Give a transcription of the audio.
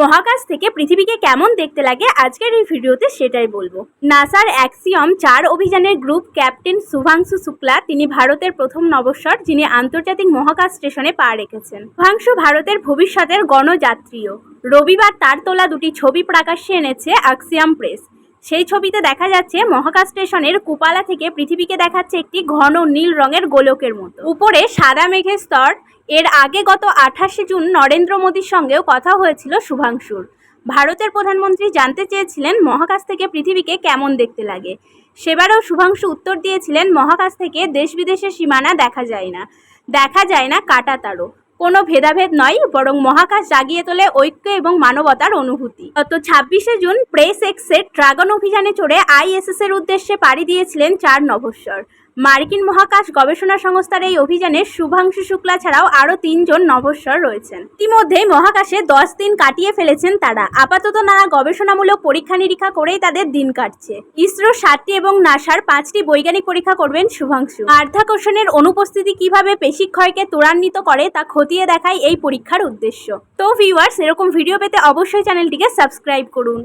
মহাকাশ থেকে পৃথিবীকে কেমন দেখতে লাগে আজকের এই ভিডিওতে সেটাই বলব। নাসার অ্যাক্সিয়ম চার অভিযানের গ্রুপ ক্যাপ্টেন শুভাংশু শুক্লা, তিনি ভারতের প্রথম নবস্বর, যিনি আন্তর্জাতিক মহাকাশ স্টেশনে পা রেখেছেন। শুভাংশু ভারতের ভবিষ্যতের গণযাত্রীও। রবিবার তার তোলা দুটি ছবি প্রকাশ্যে এনেছে অ্যাক্সিয়াম প্রেস। সেই ছবিতে দেখা যাচ্ছে, মহাকাশ স্টেশনের কুপালা থেকে পৃথিবীকে দেখাচ্ছে একটি ঘন নীল রঙের গোলকের মতো। উপরে সাদা মেঘের স্তর এর আগে গত আঠাশে জুন নরেন্দ্র মোদীর সঙ্গেও কথা হয়েছিল শুভাংশুর। ভারতের প্রধানমন্ত্রী জানতে চেয়েছিলেন মহাকাশ থেকে পৃথিবীকে কেমন দেখতে লাগে। সেবারেও শুভাংশু উত্তর দিয়েছিলেন মহাকাশ থেকে দেশ বিদেশের সীমানা দেখা যায় না, দেখা যায় না কাটা তারও কোনো ভেদাভেদ নয়, বরং মহাকাশ জাগিয়ে তোলে ঐক্য এবং মানবতার অনুভূতি। গত ছাব্বিশে জুন প্রেস এক্সের ড্রাগন অভিযানে চড়ে আইএসএস এর উদ্দেশ্যে পাড়ি দিয়েছিলেন চার নভস্বর। মার্কিন মহাকাশ গবেষণা সংস্থার এই অভিযানে শুভাংশু শুক্লা ছাড়াও আরও তিনজন নভস্বর রয়েছেন। ইতিমধ্যেই মহাকাশে দশ দিন কাটিয়ে ফেলেছেন তারা। আপাতত নানা গবেষণামূলক পরীক্ষা নিরীক্ষা করেই তাদের দিন কাটছে। ইসরো সাতটি এবং নাসার পাঁচটি বৈজ্ঞানিক পরীক্ষা করবেন শুভাংশু। মাধ্যাকর্ষণের অনুপস্থিতি কীভাবে পেশিক্ষয়কে ত্বরান্বিত করে তা খতিয়ে দেখায় এই পরীক্ষার উদ্দেশ্য। তো ভিউয়ার্স এরকম ভিডিও পেতে অবশ্যই চ্যানেলটিকে সাবস্ক্রাইব করুন।